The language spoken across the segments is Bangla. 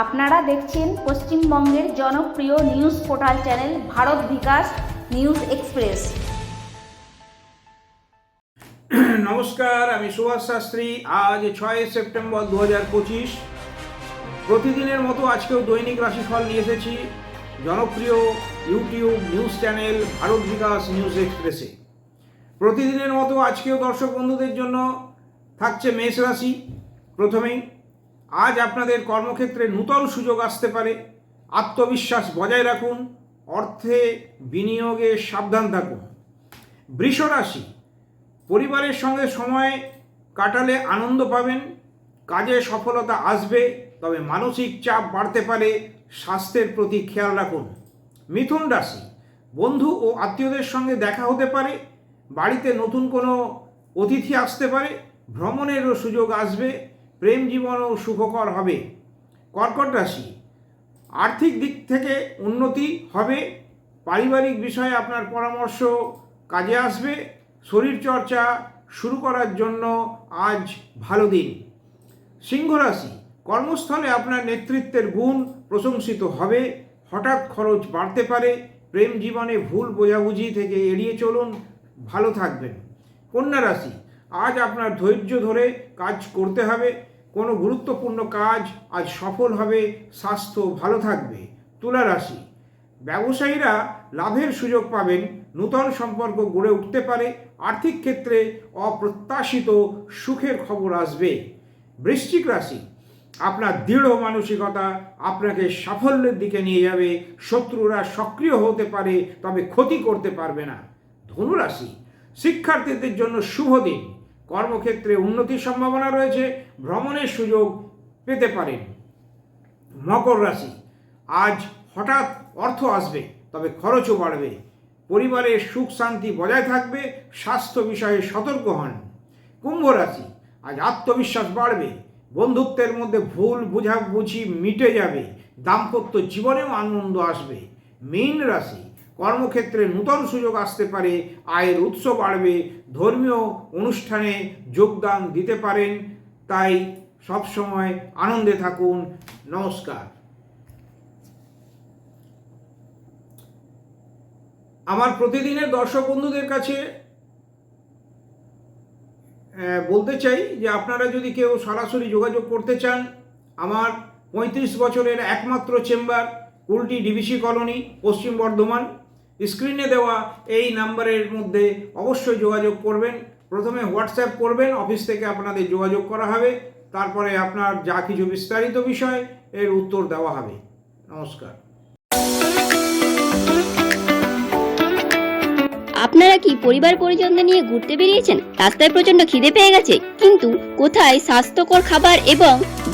আপনারা দেখছেন পশ্চিমবঙ্গের জনপ্রিয় news portal channel Bharat Bikash news express. নমস্কার, আমি সুভাষ শাস্ত্রী। আজ ছয় সেপ্টেম্বর দু হাজার পঁচিশ। প্রতিদিনের মতো আজকেও দৈনিক রাশিফল নিয়ে এসেছি। জনপ্রিয় YouTube news channel Bharat Bikash news এক্সপ্রেসে। প্রতিদিনের মতো আজকেও দর্শক বন্ধুদের জন্য থাকছে মেষ রাশি। প্রথমেই আজ আপনাদের কর্মক্ষেত্রে নূতন সুযোগ আসতে পারে। আত্মবিশ্বাস বজায় রাখুন, অর্থে বিনিয়োগে সাবধান থাকুন। বৃষ রাশি, পরিবারের সঙ্গে সময় কাটালে আনন্দ পাবেন, কাজে সফলতা আসবে, তবে মানসিক চাপ বাড়তে পারে, স্বাস্থ্যের প্রতি খেয়াল রাখুন। মিথুন রাশি, বন্ধু ও আত্মীয়দের সঙ্গে দেখা হতে পারে, বাড়িতে নতুন কোনো অতিথি আসতে পারে, ভ্রমণেরও সুযোগ আসবে প্রেম জীবনও সুখকর হবে। কর্কট রাশি, আর্থিক দিক থেকে উন্নতি হবে। পারিবারিক বিষয়ে আপনার পরামর্শ কাজে আসবে। শরীরচর্চা শুরু করার জন্য আজ ভালো দিন। সিংহ রাশি, কর্মস্থলে আপনার নেতৃত্বের গুণ প্রশংসিত হবে। হঠাৎ খরচ বাড়তে পারে। প্রেম জীবনে ভুল বোঝাবুঝি থেকে এড়িয়ে চলুন। ভালো থাকবেন। কন্যা রাশি, আজ আপনার ধৈর্য ধরে কাজ করতে হবে। কোনো গুরুত্বপূর্ণ কাজ আজ সফল হবে, স্বাস্থ্য ভালো থাকবে। তুলা রাশি। ব্যবসায়ীরা লাভের সুযোগ পাবেন, নূতন সম্পর্ক গড়ে উঠতে পারে, আর্থিক ক্ষেত্রে অপ্রত্যাশিত সুখের খবর আসবে। বৃশ্চিক রাশি। আপনার দৃঢ় মানসিকতা আপনাকে সাফল্যের দিকে নিয়ে যাবে, শত্রুরা সক্রিয় হতে পারে, তবে ক্ষতি করতে পারবে না। ধনুরাশি। শিক্ষার্থীদের জন্য শুভ দিন। কর্মক্ষেত্রে উন্নতির সম্ভাবনা রয়েছে, ভ্রমণের সুযোগ পেতে পারেন। মকর রাশি, আজ হঠাৎ অর্থ আসবে, তবে খরচও বাড়বে। পরিবারের সুখ শান্তি বজায় থাকবে, স্বাস্থ্য বিষয়ে সতর্ক হন। কুম্ভ রাশি, আজ আত্মবিশ্বাস বাড়বে, বন্ধুত্বের মধ্যে ভুল বুঝাবুঝি মিটে যাবে, দাম্পত্য জীবনেও আনন্দ আসবে। মীন রাশি কর্মক্ষেত্রে নূতন সুযোগ আসতে পারে, আয়ের উৎস বাড়বে, ধর্মীয় অনুষ্ঠানে যোগদান দিতে পারেন। তাই সবসময় আনন্দে থাকুন। নমস্কার। আমার প্রতিদিনের দর্শক বন্ধুদের কাছে বলতে চাই যে আপনারা যদি কেউ সরাসরি যোগাযোগ করতে চান, আমার পঁয়ত্রিশ বছরের একমাত্র চেম্বার কুলটি ডিবিসি কলোনি, পশ্চিম বর্ধমান। স্ক্রিনে দেওয়া এই নাম্বারের মধ্যে অবশ্যই যোগাযোগ করবেন। প্রথমে হোয়াটসঅ্যাপ করবেন, অফিস থেকে আপনাদের যোগাযোগ করা হবে। তারপরে আপনার যা কিছু বিস্তারিত বিষয়, এর উত্তর দেওয়া হবে। নমস্কার। আপনারা কি পরিবার পরিজনদের নিয়ে ঘুরতে বেরিয়েছেন? রাস্তায় প্রচণ্ড খিদে পেয়ে গেছে। কিন্তু কোথায় স্বাস্থ্যকর খাবার এবং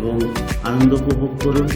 এবং আনন্দ উপভোগ করুন।